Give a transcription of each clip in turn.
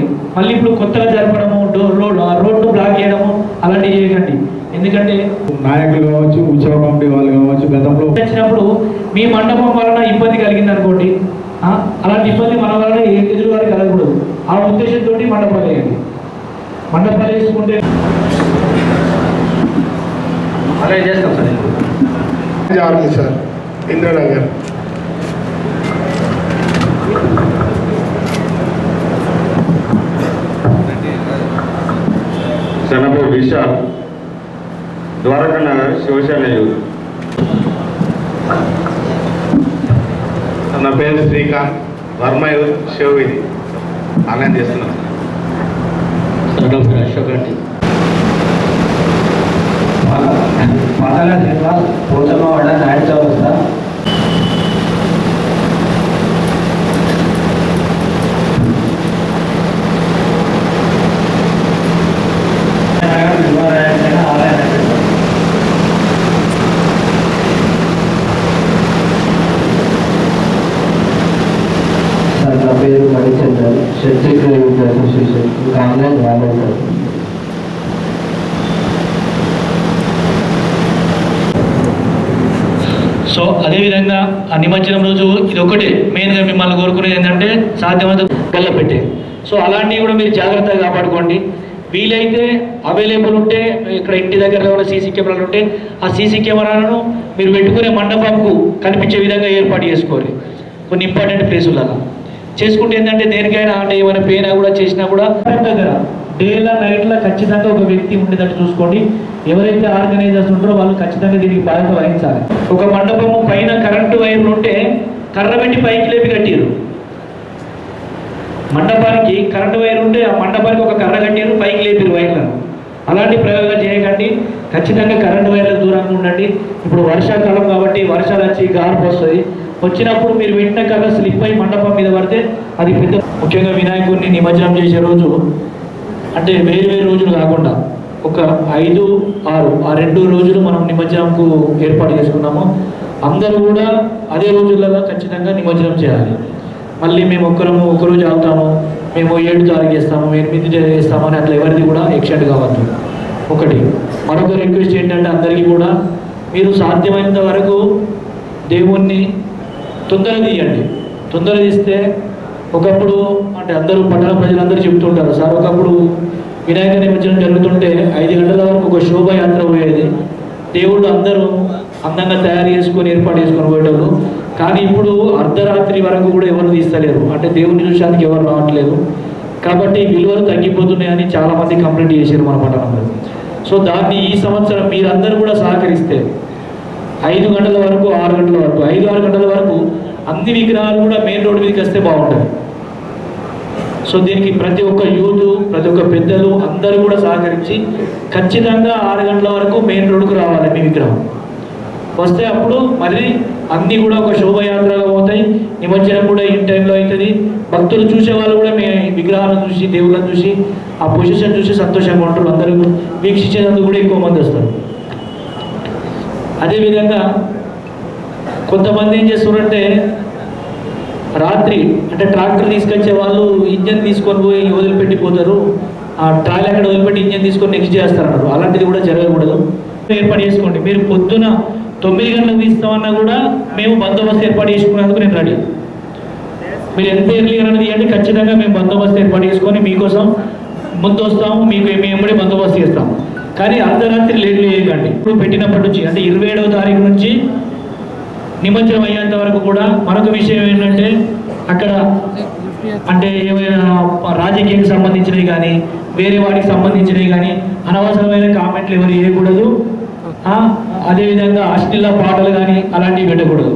వేసుకోండి మళ్ళీ ఇప్పుడు కొత్తగా జరపడము డోర్ రోడ్ రోడ్డు బ్లాక్ చేయడము అలాంటివి చేయకండి. ఎందుకంటే నాయకులు కావచ్చు ఉత్సవ కమిటీ వాళ్ళు కావచ్చు గతంలో వచ్చినప్పుడు మీ మండపం వలన ఇబ్బంది కలిగింది అనుకోండి. ఆ, అలాంటి ఇబ్బంది మన వలన ఏ- ఎదురు వారికి కలగకూడదు. ఆ ఉద్దేశంతో మండపాలు వేయండి. మండపాలు వేసుకుంటే అలాగే చేస్తాం sir. Sir. Indranagar. Sanapu Vishal Dwaraka Nagar Shivsena youth నా పేరు శ్రీకాంత్ వర్మ యూత్ శివగిరి ఆన్లైన్ చేస్తున్నాను డాక్టర్ అశోక్ రెడ్డి పాదాల జిల్లా పోచమ్మవాడ నాయుడు చౌరస్తా సార్ నా పేరు మణిచంద్ర షట్చక్ర యూత్ అసోసియేషన్ ఇంకా ఆన్లైన్ రాలేదు సో అదేవిధంగా ఆ నిమజ్జనం రోజు ఇది ఒకటే మెయిన్గా మిమ్మల్ని కోరుకునేది ఏంటంటే సాధ్యమైనంత గల్ల పెట్టే సో అలాంటివి కూడా మీరు జాగ్రత్తగా కాపాడుకోండి. వీలైతే అవైలబుల్ ఉంటే ఇక్కడ ఇంటి దగ్గర ఉన్న సీసీ కెమెరాలు ఉంటే ఆ సీసీ కెమెరాలను మీరు పెట్టుకునే మండపంకు కనిపించే విధంగా ఏర్పాటు చేసుకోవాలి. కొన్ని ఇంపార్టెంట్ ప్లేసులలో చేసుకుంటే ఏంటంటే దేనికైనా అంటే ఏమైనా పోయినా కూడా చేసినా కూడా దగ్గర డేలా నైట్లా ఖచ్చితంగా ఒక వ్యక్తి ఉండేటట్టు చూసుకోండి. ఎవరైతే ఆర్గనైజర్స్ ఉంటారో వాళ్ళు ఖచ్చితంగా దీనికి బాధ్యత వహించాలి. ఒక మండపము పైన కరెంటు వైర్లు ఉంటే కర్ర పెట్టి పైకి లేపి కట్టారు. మండపానికి కరెంటు వైర్ ఉంటే ఆ మండపానికి ఒక కర్ర కట్టారు పైకి లేపిరు వైర్లను. అలాంటి ప్రయోగాలు చేయకండి. ఖచ్చితంగా కరెంటు వైర్లకు దూరంగా ఉండండి. ఇప్పుడు వర్షాకాలం కాబట్టి వర్షాలు వచ్చి గార్పు వస్తుంది. వచ్చినప్పుడు మీరు వెంటనే కర్ర స్లిప్ అయి మండపం మీద పడితే అది పెద్ద ముఖ్యంగా వినాయకుడిని నిమజ్జనం చేసే రోజు అంటే వేరు వేరు రోజులు కాకుండా ఒక ఐదు ఆరు ఆ రెండు రోజులు మనం నిమజ్జనంకు ఏర్పాటు చేసుకున్నాము. అందరూ కూడా అదే రోజులలో ఖచ్చితంగా నిమజ్జనం చేయాలి. మళ్ళీ మేము ఒక్కరము ఒకరోజు ఆగుతాము మేము ఏడు తారీఖు చేస్తాము ఎనిమిది చేస్తాము అని అట్లా ఎవరిది కూడా ఎక్సెంట్ కావద్దు. ఒకటి. మరొక రిక్వెస్ట్ ఏంటంటే అందరికీ కూడా మీరు సాధ్యమైనంత వరకు దేవుణ్ణి తొందర తీయండి. తొందర తీస్తే ఒకప్పుడు అంటే అందరూ పట్టణ ప్రజలందరూ చెప్తుంటారు సార్ ఒకప్పుడు వినాయక నిమజ్జనం జరుగుతుంటే ఐదు గంటల వరకు ఒక శోభయాత్ర పోయేది. దేవుళ్ళు అందరూ అందంగా తయారు చేసుకొని ఏర్పాటు చేసుకొని పోయేటప్పుడు కానీ ఇప్పుడు అర్ధరాత్రి వరకు కూడా ఎవరు తీస్తలేరు. అంటే దేవుని చూసానికి ఎవరు రావట్లేదు. కాబట్టి విలువలు తగ్గిపోతున్నాయని చాలామంది కంప్లైంట్ చేశారు మన పట్టణంలో. సో దాన్ని ఈ సంవత్సరం మీరందరూ కూడా సహకరిస్తే ఐదు గంటల వరకు ఆరు గంటల వరకు ఐదు ఆరు గంటల వరకు అన్ని విగ్రహాలు కూడా మెయిన్ రోడ్ మీదకి వస్తే బాగుంటుంది. సో దీనికి ప్రతి ఒక్క యూత్ ప్రతి ఒక్క పెద్దలు అందరూ కూడా సహకరించి ఖచ్చితంగా ఆరు గంటల వరకు మెయిన్ రోడ్కు రావాలి మీ విగ్రహం. వస్తే అప్పుడు మళ్ళీ అన్నీ కూడా ఒక శోభయాత్రగా పోతాయి. నిమజ్జనం కూడా ఇన్ టైంలో అవుతుంది. భక్తులు చూసే వాళ్ళు కూడా మీ విగ్రహాలను చూసి దేవుళ్ళని చూసి ఆ పొజిషన్ చూసి సంతోషంగా ఉంటారు. అందరూ వీక్షించేందుకు కూడా ఎక్కువ మంది వస్తారు. అదేవిధంగా కొంతమంది ఏం చేస్తున్నారంటే రాత్రి అంటే ట్రాక్టర్ తీసుకొచ్చే వాళ్ళు ఇంజన్ తీసుకొని పోయి వదిలిపెట్టిపోతారు. ఆ ట్రాలీ అక్కడ వదిలిపెట్టి ఇంజన్ తీసుకొని నెక్స్ట్ చేస్తారన్నారు. అలాంటిది కూడా జరగకూడదు. ఏర్పాటు చేసుకోండి. మీరు పొద్దున తొమ్మిది గంటలకు తీస్తామన్నా కూడా మేము బందోబస్తు ఏర్పాటు చేసుకునేందుకు నేను రెడీ. మీరు ఎంత ఎర్లీగా అనేది ఇవ్వండి ఖచ్చితంగా మేము బందోబస్తు ఏర్పాటు చేసుకొని మీకోసం ముందు వస్తాము మీకు మేము బందోబస్తు చేస్తాము. కానీ అర్ధరాత్రి లేట్ చేయకండి. ఇప్పుడు పెట్టినప్పటి నుంచి అంటే ఇరవై ఏడవ తారీఖు నుంచి నిమజ్జనం అయ్యేంత వరకు కూడా మరొక విషయం ఏంటంటే అక్కడ అంటే ఏమైనా రాజకీయానికి సంబంధించినవి కానీ వేరే వాటికి సంబంధించినవి కానీ అనవసరమైన కామెంట్లు ఎవరు చేయకూడదు అదేవిధంగా అశ్లీల పాటలు కానీ అలాంటివి పెట్టకూడదు.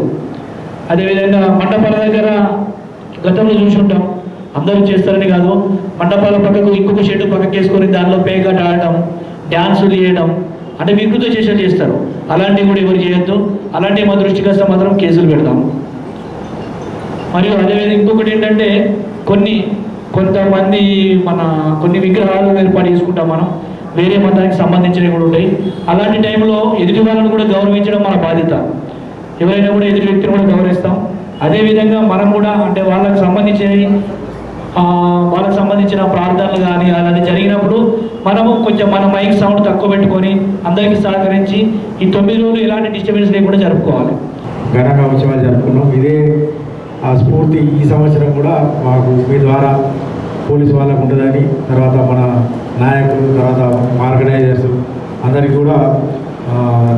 అదేవిధంగా మండపాల దగ్గర గతంలో చూసుంటాం అందరూ చేస్తారని కాదు. మండపాల పక్కకు ఇంకొక షెడ్ పక్కకి వేసుకొని దానిలో పేగట ఆడటం డ్యాన్సులు చేయడం అంటే వికృత చేసేది చేస్తారు. అలాంటివి కూడా ఎవరు చేయొద్దు. అలాంటివి మా దృష్టికి వస్తే మాత్రం కేసులు పెడతాము మరియు అదేవిధంగా ఇంకొకటి ఏంటంటే కొన్ని కొంతమంది మన కొన్ని విగ్రహాలు ఏర్పాటు చేసుకుంటాం మనం. వేరే మతానికి సంబంధించినవి కూడా ఉంటాయి. అలాంటి టైంలో ఎదుటి వాళ్ళని కూడా గౌరవించడం మన బాధ్యత. ఎవరైనా కూడా ఎదుటి వ్యక్తిని కూడా గౌరవిస్తాం. అదేవిధంగా మనం కూడా అంటే వాళ్ళకి సంబంధించినవి వాళ్ళకి సంబంధించిన ప్రార్థనలు కానీ అలాంటి జరిగినప్పుడు మనము కొంచెం మన మైక్ సౌండ్ తక్కువ పెట్టుకొని అందరికీ సహకరించి ఈ తొమ్మిది రోజులు ఎలాంటి డిస్టర్బెన్స్ లేకుండా జరుపుకోవాలి. ఘనంగా ఉత్సవాలు జరుపుకున్నాం. ఇదే ఆ స్ఫూర్తి ఈ సంవత్సరం కూడా మాకు మీ ద్వారా పోలీసు వాళ్ళకు ఉంటుందని తర్వాత మన నాయకులు తర్వాత ఆర్గనైజర్స్ అందరికీ కూడా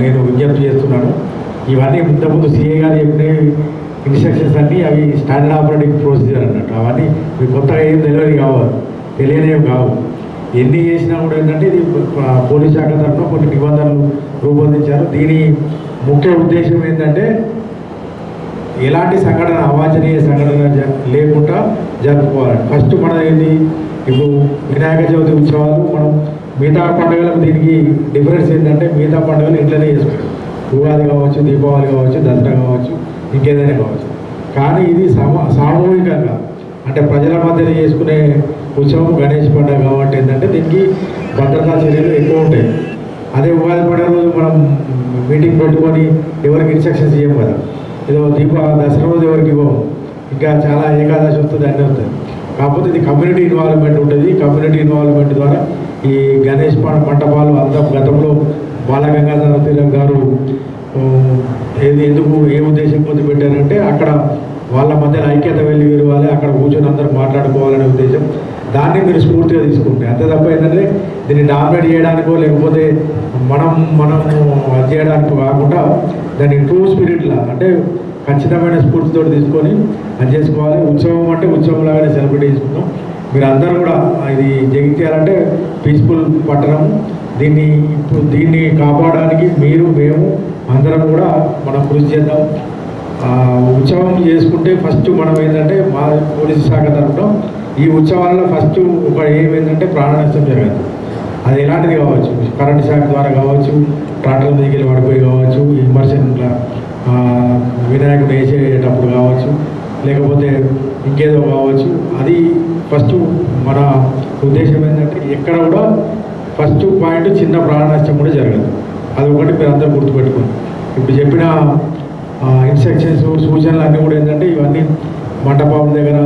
నేను విజ్ఞప్తి చేస్తున్నాను. ఇవన్నీ ఇంతకుముందు సిఏ గారు చెప్పినవి ఇన్స్ట్రక్షన్స్ అన్నీ అవి స్టాండర్డ్ ఆపరేటింగ్ ప్రొసీజర్ అన్నట్టు. అవన్నీ మీకు కొత్తగా ఏం తెలియదు కావాలి తెలియనివి కావు. ఎన్ని చేసినా కూడా ఏంటంటే ఇది పోలీస్ శాఖ తరఫున కొన్ని నిబంధనలు రూపొందించారు. దీని ముఖ్య ఉద్దేశం ఏంటంటే ఎలాంటి సంఘటన అవాంఛనీయ సంఘటన జ- లేకుండా జరుపుకోవాలి. ఫస్ట్ మన ఏంటి ఇప్పుడు వినాయక చవితి ఉత్సవాలు మనం మిగతా పండుగలకు దీనికి డిఫరెన్స్ ఏంటంటే మిగతా పండుగలు ఇంట్లోనే చేసుకుంటాం. ఉగాది కావచ్చు దీపావళి కావచ్చు దసరా కావచ్చు. ఇంకేదైనా కావచ్చు. కానీ ఇది సామూహికంగా అంటే ప్రజల మధ్యన చేసుకునే ఉత్సవం గణేష్ పండుగ కాబట్టి ఏంటంటే దీనికి భద్రతా చర్యలు ఎక్కువ ఉంటాయి. అదే ఉగాది పండుగ రోజు మనం మీటింగ్ పెట్టుకొని ఎవరికి ఇన్స్ట్రక్షన్స్ ఇవ్వం కదా. ఏదో దీప దసరా రోజు ఎవరికి ఇవ్వము. ఇంకా చాలా ఏకాదశి వస్తుంది అన్నీ వస్తుంది కాకపోతే ఇది కమ్యూనిటీ ఇన్వాల్వ్మెంట్ ఉంటుంది. కమ్యూనిటీ ఇన్వాల్వ్మెంట్ ద్వారా ఈ గణేష్ మంటపాలు అంతా గతంలో బాలగంగాధర తిలక్ గారు ఏది ఎందుకు ఏ ఉద్దేశం కొద్ది పెట్టారంటే అక్కడ వాళ్ళ మధ్యలో ఐక్యత వెళ్ళి విరవాలి అక్కడ కూర్చొని అందరూ మాట్లాడుకోవాలనే ఉద్దేశం. దాన్ని మీరు స్ఫూర్తిగా తీసుకుంటే అంతే తప్ప ఏంటంటే దీన్ని డామినేట్ చేయడానికో లేకపోతే మనం మనం అది చేయడానికో కాకుండా దాన్ని ట్రూ స్పిరిట్లా అంటే ఖచ్చితమైన స్ఫూర్తితో తీసుకొని అది చేసుకోవాలి. ఉత్సవం అంటే ఉత్సవం లాగానే సెలబ్రేట్ చేసుకుంటాం. మీరు అందరూ కూడా ఇది జగిత్యాలంటే పీస్ఫుల్ పట్టణం. దీన్ని ఇప్పుడు దీన్ని కాపాడడానికి మీరు మేము అందరం కూడా మనం కృషి చేద్దాం. ఉత్సవం చేసుకుంటే ఫస్ట్ మనం ఏంటంటే మా పోలీసు శాఖ తరఫున ఈ ఉత్సవాలలో ఫస్ట్ ఒక ఏమైందంటే ప్రాణ నష్టం జరగదు. అది ఎలాంటిది కావచ్చు? కరెంట్ శాఖ ద్వారా కావచ్చు ట్రాక్టర్ దగ్గర పడిపోయి కావచ్చు ఇమర్షన్ వినాయకుడు వేసేటప్పుడు కావచ్చు లేకపోతే ఇంకేదో కావచ్చు. అది ఫస్ట్ మన ఉద్దేశం ఏంటంటే ఎక్కడ కూడా ఫస్ట్ పాయింట్ చిన్న ప్రాణ నష్టం కూడా జరగదు. అది ఒకటి మీరు అందరూ గుర్తుపెట్టుకోండి. ఇప్పుడు చెప్పిన ఇన్స్ట్రక్షన్స్ సూచనలు అన్నీ కూడా ఏంటంటే ఇవన్నీ మంటపాల దగ్గర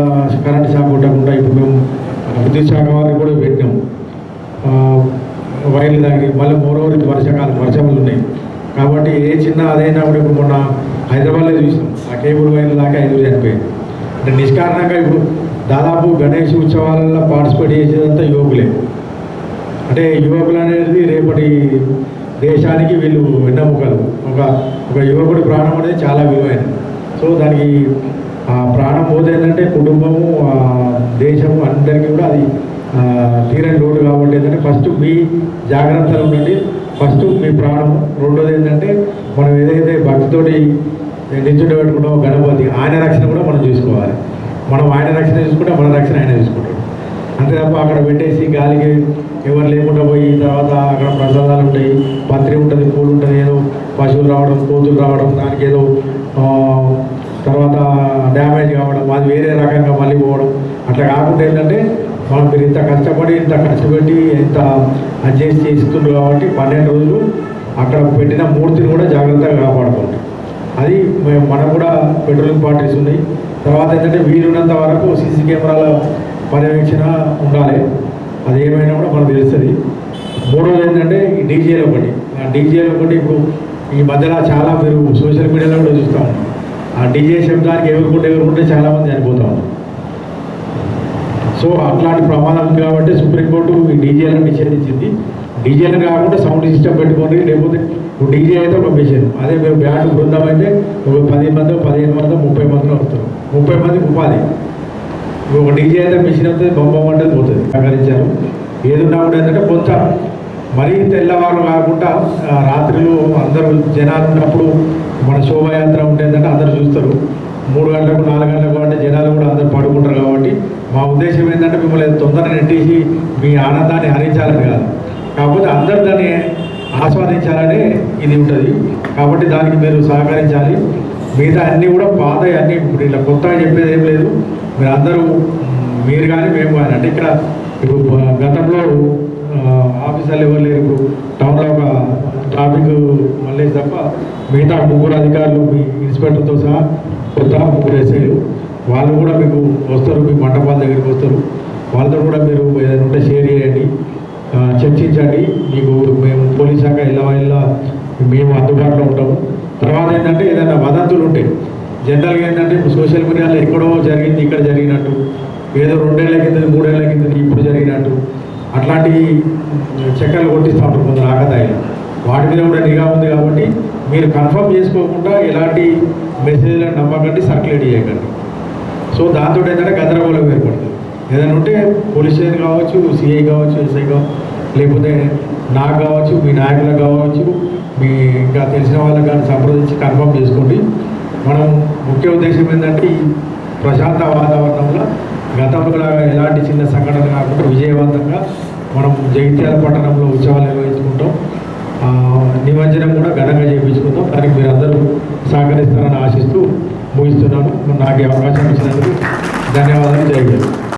కరెంట్ షాక్ ఉండకుండా ఇప్పుడు మేము విద్యుత్ శాఖ వారికి కూడా పెట్టినాం. వైర్లు దాగి మళ్ళీ మోరోవర్ ఇది వర్షాకాలం వర్షములు ఉన్నాయి. కాబట్టి ఏ చిన్న అదైనా కూడా ఇప్పుడు మొన్న హైదరాబాద్లో చూసినాం. ఆ కేబుల్ వైర్లు దాకా ఐదు చనిపోయింది అంటే నిష్కారణంగా ఇప్పుడు దాదాపు గణేష్ ఉత్సవాలలో పార్టిసిపేట్ చేసేదంతా యువకులే. అంటే యువకులు అనేది రేపటి దేశానికి వీళ్ళు వెన్నెముకలు. ఒక ఒక యువకుడి ప్రాణం అనేది చాలా విలువైనది. సో దానికి ఆ ప్రాణం పోతే ఏంటంటే కుటుంబము దేశము అందరికీ కూడా అది తీరని లోటు కాబట్టి ఏంటంటే ఫస్ట్ మీ జాగ్రత్తలు ఉండండి. ఫస్ట్ మీ ప్రాణం రెండోది ఏంటంటే మనం ఏదైతే భక్తితోటి నిల్చుండి పెట్టుకుంటామో గణపతి ఆయన రక్షణ కూడా మనం చూసుకోవాలి. మనం ఆయన రక్షణ చూసుకుంటే మన రక్షణ ఆయన చూసుకుంటాం అంతే తప్ప అక్కడ పెట్టేసి గాలికి ఎవరు లేకుండా పోయి తర్వాత అక్కడ ప్రసాదాలు ఉంటాయి. పత్రి ఉంటుంది పూలు ఉంటుంది ఏదో పశువులు రావడం కోతులు రావడం దానికి ఏదో తర్వాత డ్యామేజ్ కావడం అది వేరే రకంగా మళ్ళీ పోవడం. అట్లా కాకుండా ఏంటంటే మనం మీరు ఇంత కష్టపడి ఇంత ఖర్చు పెట్టి ఇంత అడ్జస్ట్ చేస్తుండ్రు కాబట్టి పన్నెండు రోజులు అక్కడ పెట్టిన మూర్తిని కూడా జాగ్రత్తగా కాపాడుకోండి. అది మేము మనకు కూడా పెట్రోలింగ్ పార్టీస్ ఉన్నాయి. తర్వాత ఏంటంటే వీలున్నంత వరకు సీసీ కెమెరాల పర్యవేక్షణ ఉండాలి. అది ఏమైనా కూడా మనకు తెలుస్తుంది. మూడోది ఏంటంటే ఈ డీజేలు ఒకటి. ఆ డీజేలు ఒకటి ఇప్పుడు ఈ మధ్యలో చాలా మీరు సోషల్ మీడియాలో కూడా చూస్తూ ఉన్నాం ఆ డీజే శబ్దానికి ఎవరుకుంటే ఎవరుకుంటే చాలామంది చనిపోతూ ఉన్నారు. సో అట్లాంటి ప్రమాదం ఉంది కాబట్టి సుప్రీంకోర్టు ఈ డీజేలను నిషేధించింది. డీజేలు కాకుండా సౌండ్ సిస్టమ్ పెట్టుకోండి లేకపోతే ఇప్పుడు డీజే అయితే ఒక మిషన్. అదే మేము బ్యాండ్ బృందం అయితే ఒక పది మంది పదిహేను మంది ముప్పై మందిలో వస్తారు. ముప్పై మందికి ఉపాధి. ఒక డీజే అయితే మిషన్ అవుతుంది బొమ్మ అంటే పోతుంది. సహకరించారు ఏదున్నా కూడా ఏంటంటే కొంత మరీ తెల్లవారు కాకుండా రాత్రిలో రాత్రులు అందరూ జనాలు ఉన్నప్పుడు మన శోభాయాత్ర ఉండేదంటే అందరు చూస్తారు. మూడు గంటలకు నాలుగు గంటలకు అంటే జనాలు కూడా అందరూ పడుకుంటారు కాబట్టి మా ఉద్దేశం ఏంటంటే మిమ్మల్ని తొందరగా నెట్టేసి మీ ఆనందాన్ని హరించాలని కాదు. కాకపోతే అందరు దాన్ని ఆస్వాదించాలనే ఇది ఉంటుంది. కాబట్టి దానికి మీరు సహకరించాలి. మిగతా అన్నీ కూడా పాత అన్నీ. ఇప్పుడు ఇలా కొత్తగా చెప్పేది ఏం లేదు. మీరు అందరూ మీరు కానీ మేము కానీ అంటే ఇక్కడ ఇప్పుడు గతంలో ఆఫీసర్లు ఎవరు లేరు. ఇప్పుడు టౌన్లో ఒక ట్రాఫిక్ మళ్ళీ తప్ప మిగతా ముగ్గురు అధికారులు మీ ఇన్స్పెక్టర్తో సహా కొత్త ముగ్గురు వేసేయరు వాళ్ళు కూడా మీకు వస్తారు మీ మండపాల దగ్గరికి వస్తారు. వాళ్ళతో కూడా మీరు ఏదైనా ఉంటే షేర్ చేయండి. చర్చించండి. మీకు మేము పోలీస్ శాఖ ఇలా ఇలా మేము అందుబాటులో ఉంటాము. తర్వాత ఏంటంటే ఏదైనా వదంతులు ఉంటాయి జనరల్గా ఏంటంటే ఇప్పుడు సోషల్ మీడియాలో ఎక్కడో జరిగింది ఇక్కడ జరిగినట్టు. ఏదో రెండేళ్ళ కింద మూడేళ్ళ కింద ఇప్పుడు జరిగినట్టు. అట్లాంటి చక్కర్లు కొట్టిస్తూ ఉంటారు కొందరు ఆగదాయిలు వాటి మీద కూడా నిఘా ఉంది కాబట్టి మీరు కన్ఫర్మ్ చేసుకోకుండా ఎలాంటి మెసేజ్లను నమ్మకండి సర్క్యులేట్ చేయకండి. సో దాంతో ఏంటంటే గందరగోళం ఏర్పడుతుంది. ఏదైనా ఉంటే పోలీస్ స్టేషన్ కావచ్చు సిఐ కావచ్చు ఎస్ఐ కావచ్చు లేకపోతే నాకు కావచ్చు మీ నాయకులకు కావచ్చు మీ ఇంకా తెలిసిన వాళ్ళకి కానీ సంప్రదించి కన్ఫర్మ్ చేసుకోండి. మనం ముఖ్య ఉద్దేశం ఏంటంటే ఈ ప్రశాంత వాతావరణంలో గతంలో ఎలాంటి చిన్న సంఘటన కాకుండా విజయవంతంగా మనం జగిత్యాల పట్టణంలో ఉత్సవాలు నిర్వహించుకుంటాం. నిమజ్జనం కూడా ఘనంగా చేయించుకుందాం దానికి మీరు అందరూ సహకరిస్తారని ఆశిస్తూ ముగిస్తున్నాను. నాకు అవకాశం ఇచ్చినందుకు ధన్యవాదాలు. జై